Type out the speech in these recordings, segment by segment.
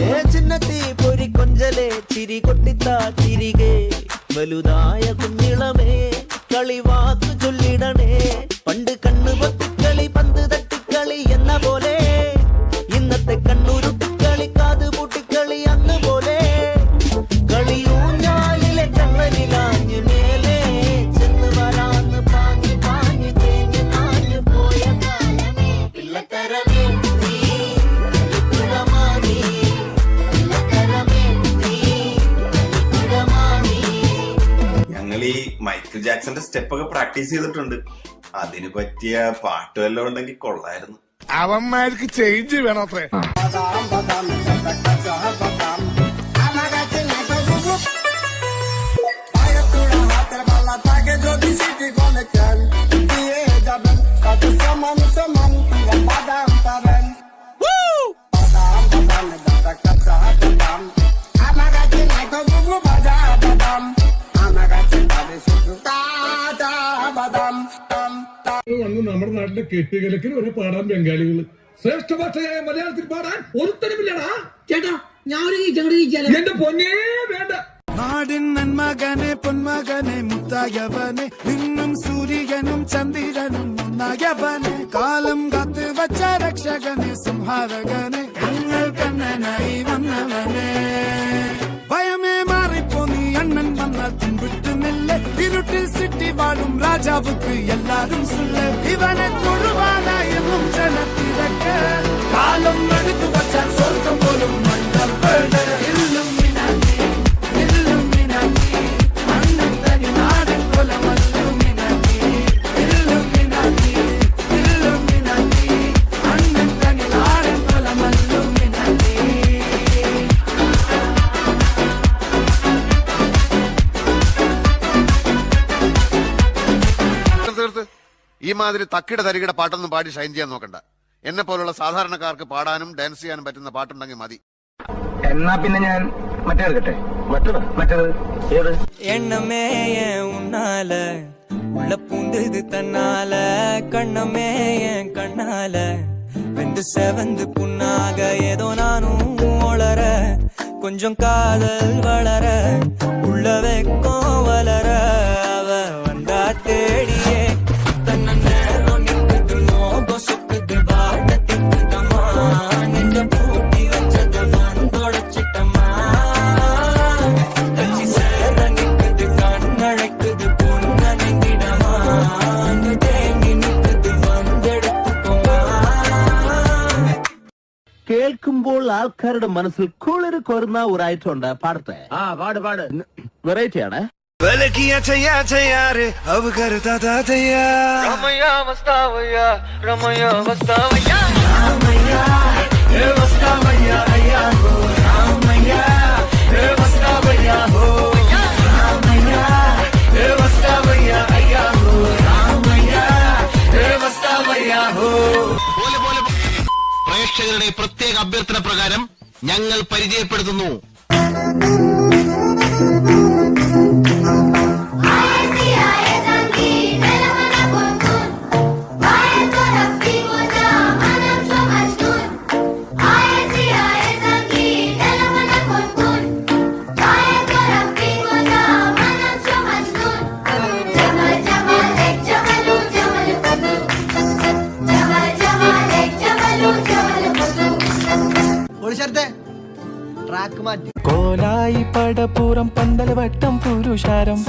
ഏ ചിന്നത്തി ചിരി വലുതായ കുഞ്ഞിളമേ കളിവാക്ക് ചൊല്ലിടണേ. പണ്ട് കണ്ണു പൊത്തിക്കളി ഞങ്ങൾ ഈ മൈക്കിൾ ജാക്സന്റെ സ്റ്റെപ്പ് ഒക്കെ പ്രാക്ടീസ് ചെയ്തിട്ടുണ്ട് അതിന് പറ്റിയ പാട്ട് വല്ലതും ഉണ്ടെങ്കിൽ കൊള്ളായിരുന്നു അവന്മാർക്ക് ചേഞ്ച് വേണത്രേ വന്ന് നമ്മുടെ നാട്ടിലെ കെട്ടുകലക്കിന് വരെ പാടാൻ ബംഗാളികൾ ശ്രേഷ്ഠ ഭാഷയായ മലയാളത്തിൽ പാടാൻ ഒരുത്തരമില്ലടാ. ചേട്ടാ ഞാൻ എന്റെ പൊന്നേ വേണ്ട. നാടിൻ നന്മകനെ പൊന്മകനെ മുത്തായവനെ നിന്നും സൂര്യനും ചന്ദ്രനും ഒന്നായവനെ കാലം കാത്ത് വച്ച രക്ഷകനെ സംഹാരകനെ ഞങ്ങൾ കണ്ണനായി വന്നവനെ. ஆளும் ராஜாவுக்கு எல்லாரும் சொல்ல இவனை தொடுவானா என்னும் ஜனத்திடக்க காலம் ഈ മാതിരി തക്കിട തരികിട പാട്ടൊന്നും പാടി ഷൈൻ ചെയ്യാൻ നോക്കണ്ട എന്നെ പോലുള്ള സാധാരണക്കാർക്ക് പാടാനും ഡാൻസ് ചെയ്യാനും പറ്റുന്ന പാട്ടുണ്ടെങ്കിൽ മതി എന്നാ പിന്നെ ഞാൻ മറ്റേ എടുക്കട്ടെ മറ്റേത് മറ്റേത് ഏത് எண்ணமே என் உன்னால உள்ள பூந்தது தன்னால கண்ணமே என் கண்ணால வெந்து செவந்து புண்ணாக ஏதோ நானும் ஒளர கொஞ்சம் காதல் வளர உள்ள வெக்கம் வளர ആൾക്കാരുടെ മനസ്സിൽ കുളിര് കോരുന്ന ഒരായിട്ടുണ്ട് പാടത്തെ ആ പാട് പാട് വെറൈറ്റി ആണ് രമയാ വസ്താവയ്യ രമയാ വസ്താവയ്യ പ്രേക്ഷകരുടെ പ്രത്യേക അഭ്യർത്ഥന പ്രകാരം ഞങ്ങൾ പരിചയപ്പെടുത്തുന്നു. ട്രാക്ക് മാറ്റി. കോലായി പടപ്പുറം പന്തൽ വട്ടം പുരുഷാരം.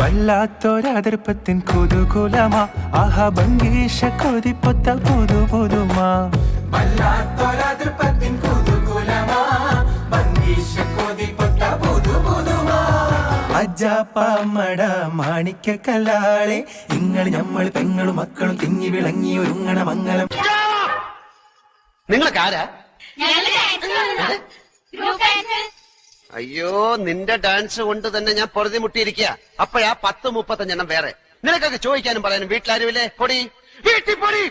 വല്ലാത്തൊരതിർപ്പത്തിൻ കുതുകുലമാ. ആഹാ ഭംഗീഷ കൊതിപ്പൊത്ത പുതു പുതുമാ അജാപ്പാമട മാണിക്ക കല്ലാളെ. നിങ്ങൾ നമ്മൾ പെങ്ങളും മക്കളും തിങ്ങി വിളങ്ങി ഒരുങ്ങണ മംഗലം. നിങ്ങളൊക്കെ ആരാ? അയ്യോ നിന്റെ ഡാൻസ് കൊണ്ട് തന്നെ ഞാൻ പൊറുതി മുട്ടിയിരിക്കുക അപ്പോഴാ പത്ത് മുപ്പത്തഞ്ചെണ്ണം വേറെ. നിനക്കൊക്കെ ചോദിക്കാനും പറയാനും വീട്ടിലാരുമില്ലേ? പൊടി. വീട്ടിൽ പൊടി.